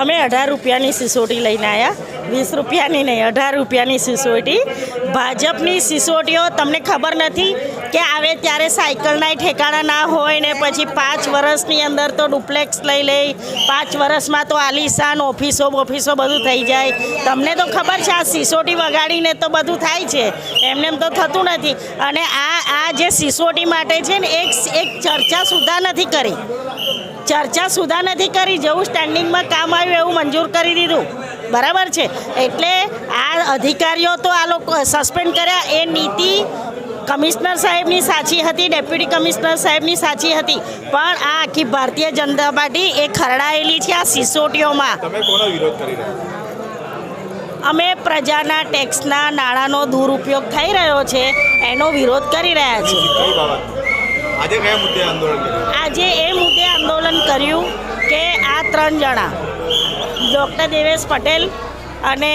અમે અઢાર રૂપિયાની સિસોટી લઈને આવ્યા વીસ રૂપિયાની નહીં, અઢાર રૂપિયાની સિસોટી. ભાજપની સિસોટીઓ, તમને ખબર નથી કે આવે ત્યારે સાયકલના ઠેકાણા ના હોય ને પછી પાંચ વર્ષની અંદર તો ડુપ્લેક્સ લઈ લે, પાંચ વર્ષમાં તો આલિશાન, ઓફિસો ઓફિસો બધું થઈ જાય. તમને તો ખબર છે, આ સિસોટી વગાડીને તો બધું થાય છે. એમને એમ તો થતું નથી. અને આ આ જે સિસોટી માટે છે ને, એક એક ચર્ચા સુધા નથી કરી. ચર્ચા સુધા નથી કરી. જેવું સ્ટેન્ડિંગમાં કામ આવ્યું એવું મંજૂર કરી દીધું. બરાબર છે? એટલે આ અધિકારીઓ તો આ લોકો સસ્પેન્ડ કર્યા. એ નીતિ કમિશનર સાહેબની સાચી હતી ડેપ્યુટી કમિશનર સાહેબની સાચી હતી. પણ આ આખી ભારતીય જનતા પાર્ટી એ ખરડાયેલી છે આ સિસોટીઓમાં. અમે પ્રજાના ટેક્સના નાણાંનો દુરુપયોગ થઈ રહ્યો છે એનો વિરોધ કરી રહ્યા છીએ. આજે એ કર્યું કે આ ત્રણ જણા, ડૉક્ટર દેવેશ પટેલ અને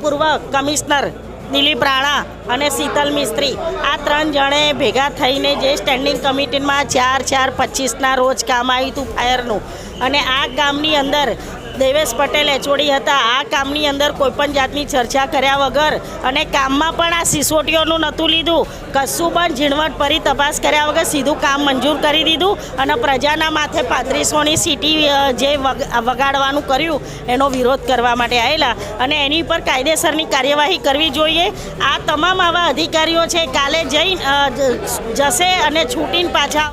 પૂર્વ કમિશનર દિલીપ રાણા અને શીતલ મિસ્ત્રી, આ ત્રણ જણે ભેગા થઈને જે સ્ટેન્ડિંગ કમિટીમાં ચાર ચાર પચીસના રોજ કામ આવ્યું હતું ફાયરનું અને આ ગામની અંદર દેવેશ પટેલ એચઓડી હતા. આ કામની અંદર કોઈપણ જાતની ચર્ચા કર્યા વગર અને કામમાં પણ આ સિસોટીઓનું નહોતું લીધું. કશું પણ ઝીણવટ પરી તપાસ કર્યા વગર સીધું કામ મંજૂર કરી દીધું અને પ્રજાના માથે પાંત્રીસોની સીટી જે વગ- વગાડવાનું કર્યું, એનો વિરોધ કરવા માટે આવેલા અને એની પર કાયદેસરની કાર્યવાહી કરવી જોઈએ. આ તમામ આવા અધિકારીઓ છે. કાલે જઈ જશે અને છૂટીને પાછા